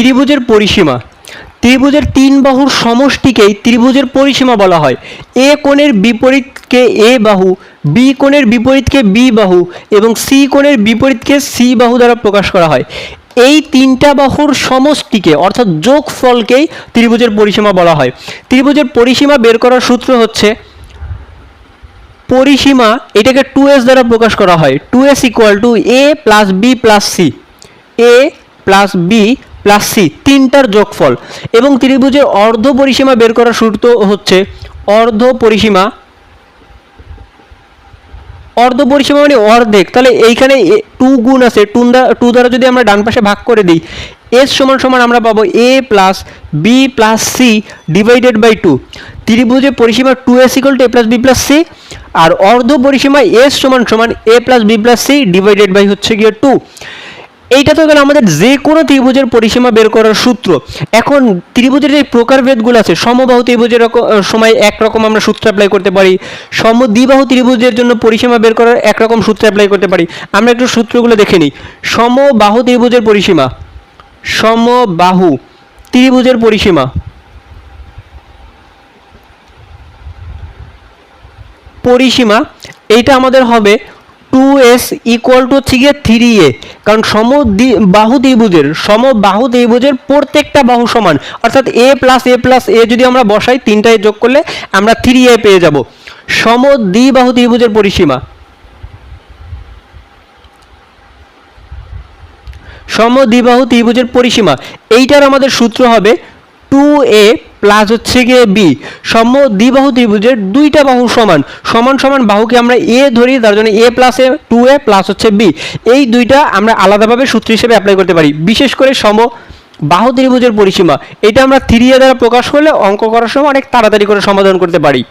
ত্রিভুজের পরিসীমা। ত্রিভুজের তিন বাহুর সমষ্টিকেই ত্রিভুজের পরিসীমা বলা হয়। এ কোণের বিপরীতকে এ বাহু, বি কোণের বিপরীতকে বি বাহু এবং সি কোণের বিপরীতকে সি বাহু দ্বারা প্রকাশ করা হয়। এই তিনটা বাহুর সমষ্টিকে অর্থাৎ যোগফলকেই ত্রিভুজের পরিসীমা বলা হয়। ত্রিভুজের পরিসীমা বের করার সূত্র হচ্ছে, পরিসীমা এটাকে টু এস দ্বারা প্রকাশ করা হয়। Two S equal to A plus B plus C A plus B plus C, তিনটার যোগফল। এবং ত্রিভুজের অর্ধ পরিসীমা বের করার সূত্র হচ্ছে অর্ধ পরিসীমা। অর্ধ পরিসীমা মানে অর্ধেক, তাহলে এইখানে টু গুণ আছে, টু টু দ্বারা যদি আমরা ডান পাশে ভাগ করে দিই, এস সমান সমান আমরা পাবো A plus B plus C divided by two. ত্রিভুজের পরিসীমা two S equal to A plus B plus C, আর অর্ধ পরিসীমা এস সমান সমান A plus B plus C divided by হচ্ছে গিয়ে টু। এইটা তো গেল আমাদের যে কোনো ত্রিভুজের পরিসীমা বের করার সূত্র। এখন ত্রিভুজের যে প্রকারভেদগুলো আছে, সমবাহু ত্রিভুজের সময় একরকম আমরা সূত্র অ্যাপ্লাই করতে পারি, সমদ্বিবাহু ত্রিভুজের জন্য পরিসীমা বের করার একরকম সূত্র অ্যাপ্লাই করতে পারি। আমরা একটু সূত্রগুলো দেখে নিই। সমবাহু ত্রিভুজের পরিসীমা, সমবাহু ত্রিভুজের পরিসীমা পরিসীমা, এইটা আমাদের হবে টু এস ইকুয়াল টু হচ্ছে থ্রি এ কারণ সম বাহু ত্রিভুজের সমবাহু ত্রিভুজের প্রত্যেকটা বাহু সমান। অর্থাৎ এ প্লাস এ প্লাস এ যদি আমরা বসাই, তিনটায় যোগ করলে আমরা থ্রি এ পেয়ে যাব। সম দ্বিবাহু ত্রিভুজের পরিসীমা। সমদ্বিবাহু ত্রিভুজের পরিসীমা। এইটার আমাদের সূত্র হবে টু এ প্লাস হচ্ছে গিয়ে বি। সম দ্বিবাহু ত্রিভুজের দুইটা বাহু সমান। সমান সমান বাহুকে আমরা এ ধরি, তার জন্য A plus A two A plus হচ্ছে বি। এই দুইটা আমরা আলাদাভাবে সূত্র হিসেবে অ্যাপ্লাই করতে পারি। বিশেষ করে সম বাহু ত্রিভুজের পরিসীমা। এটা আমরা থ্রি এ দ্বারা প্রকাশ করলে অঙ্ক করার সময় অনেক তাড়াতাড়ি করে সমাধান করতে পারি।